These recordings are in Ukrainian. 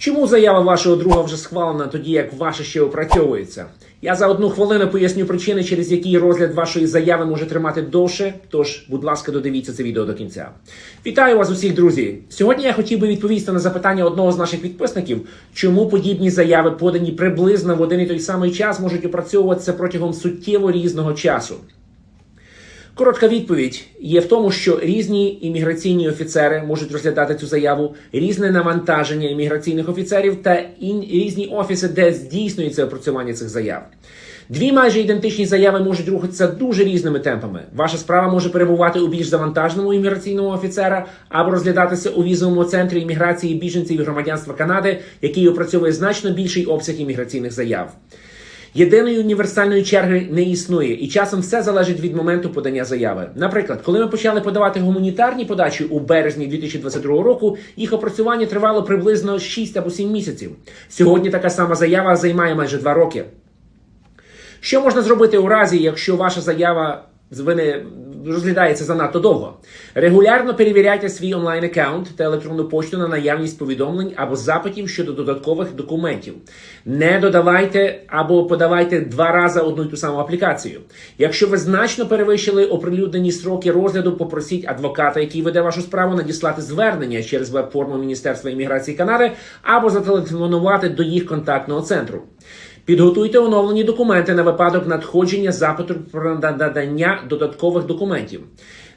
Чому заява вашого друга вже схвалена, тоді як ваша ще опрацьовується? Я за одну хвилину поясню причини, через які розгляд вашої заяви може тримати довше. Тож, будь ласка, додивіться це відео до кінця. Вітаю вас усіх, друзі! Сьогодні я хотів би відповісти на запитання одного з наших підписників, чому подібні заяви, подані приблизно в один і той самий час, можуть опрацьовуватися протягом суттєво різного часу. Коротка відповідь є в тому, що різні імміграційні офіцери можуть розглядати цю заяву, різне навантаження імміграційних офіцерів та ін... різні офіси, де здійснюється опрацювання цих заяв. Дві майже ідентичні заяви можуть рухатися дуже різними темпами. Ваша справа може перебувати у більш завантаженому імміграційному офіцера або розглядатися у візовому центрі імміграції біженців і громадянства Канади, який опрацьовує значно більший обсяг імміграційних заяв. Єдиної універсальної черги не існує, і часом все залежить від моменту подання заяви. Наприклад, коли ми почали подавати гуманітарні подачі у березні 2022 року, їх опрацювання тривало приблизно 6 або 7 місяців. Сьогодні така сама заява займає майже 2 роки. Що можна зробити у разі, якщо ваша заява ви вини розглядається занадто довго? Регулярно перевіряйте свій онлайн аккаунт та електронну пошту на наявність повідомлень або запитів щодо додаткових документів. Не додавайте або подавайте два рази одну й ту саму аплікацію. Якщо ви значно перевищили оприлюднені строки розгляду, попросіть адвоката, який веде вашу справу, надіслати звернення через веб-форму Міністерства імміграції Канади або зателефонувати до їх контактного центру. Підготуйте оновлені документи на випадок надходження запиту про надання додаткових документів.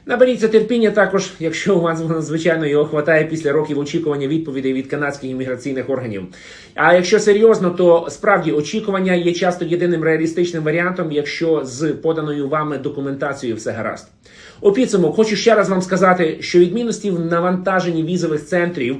Наберіться терпіння також, якщо у вас звичайно його хватає після років очікування відповідей від канадських імміграційних органів. А якщо серйозно, то справді очікування є часто єдиним реалістичним варіантом, якщо з поданою вами документацією все гаразд. У підсумок хочу ще раз вам сказати, що відмінності в навантаженні візових центрів.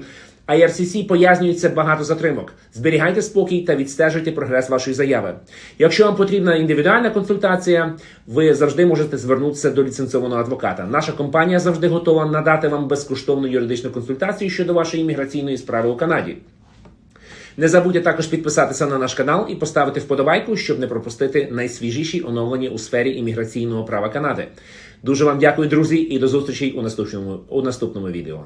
IRCC пояснюється багато затримок. Зберігайте спокій та відстежуйте прогрес вашої заяви. Якщо вам потрібна індивідуальна консультація, ви завжди можете звернутися до ліцензованого адвоката. Наша компанія завжди готова надати вам безкоштовну юридичну консультацію щодо вашої імміграційної справи у Канаді. Не забудьте також підписатися на наш канал і поставити вподобайку, щоб не пропустити найсвіжіші оновлення у сфері імміграційного права Канади. Дуже вам дякую, друзі, і до зустрічі у наступному, у наступному відео.